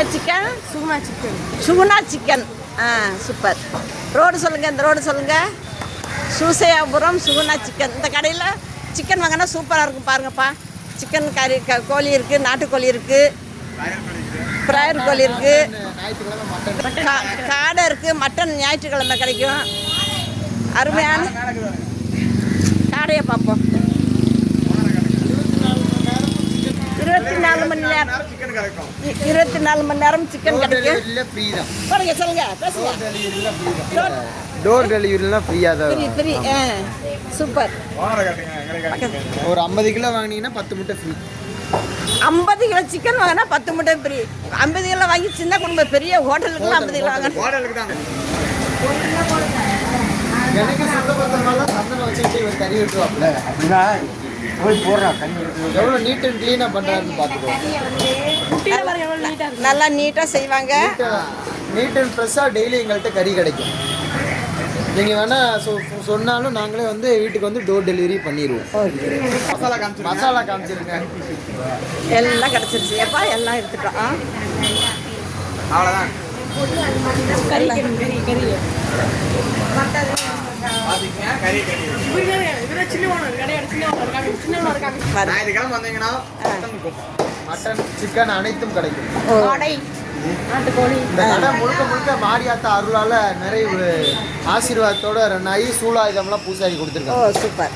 என்ன chicken Suguna chicken Suguna chicken ஆ super road சொல்லுங்கள் இந்த ரோடு சொல்லுங்கள் சூசையாபுரம் சுகுணா சிக்கன் இந்த கடையில் சிக்கன் வாங்கினா சூப்பராக இருக்கும் பாருங்கப்பா. சிக்கன் கறி க கோழி இருக்குது நாட்டுக்கோழி இருக்குது பிராயர் கோழி இருக்குது கா காடை இருக்குது மட்டன் ஞாயிற்றுக்கிழமை கிடைக்கும். அருமையான காடையை பார்ப்போம். இருபத்தி நாலு மணி நேரம். கிடைக்கும். இருபத்தி நாலு மணி நேரம் சிக்கன் கிடைக்கும். டெலிவரியில் ஃப்ரீ தான் சொல்லுங்க சொல்லுங்க பேசுங்க. டோர் டெலிவரிலாம் ஃப்ரீயாக தான் ஃப்ரீ ஃப்ரீ ஆ சூப்பர். ஒரு ஐம்பது கிலோ வாங்கினீங்கன்னா பத்து முட்டை ஃப்ரீ ஐம்பது கிலோ சிக்கன் வாங்கினா பத்து மூட்டை ஃப்ரீ ஐம்பது கிலோ வாங்கி சின்ன குடும்பம் பெரிய ஹோட்டலுக்குலாம் ஐம்பது கிலோ வாங்கணும். ஹோட்டலுக்கு தான் எனக்கு சுத்தபத்தனால சந்தனம் வச்சுக்கிட்டு இவர் கறி வெட்டுவாப்ல அப்படின்னா போய் போடுறான் எவ்வளோ நீட் அண்ட் க்ளீனாக பண்ணுறாருன்னு பார்த்துக்கோ முட்டையில பாருங்க எவ்வளோ நீட்டாக இருக்கு நல்லா நீட்டாக செய்வாங்க. நீட் அண்ட் ஃப்ரெஷ்ஷாக டெய்லி எங்கள்கிட்ட கறி கிடைக்கும். நீங்கள் வேணால் சொ சொன்னாலும் நாங்களே வந்து வீட்டுக்கு வந்து டோர் டெலிவரி பண்ணிடுவோம் மசாலா காமிச்சு மசாலா காமிச்சிருங்க. எல்லாம் கிடச்சிருச்சு. எப்பா எல்லாம் எடுத்துட்டோம். ஆ? அவ்வளோதான். ஞாயிற்றுக்கிழமை வந்தீங்கன்னா மட்டன் சிக்கன் அனைத்தும் கிடைக்கும். இந்த கடை முழுக்க முழுக்க மாரியாத்தா அருளால் நிறைய ஆசீர்வாதத்தோட ரன் ஆகி சூலாயுதம்லாம் பூசாரி கொடுத்துருக்காங்க. சூப்பர்.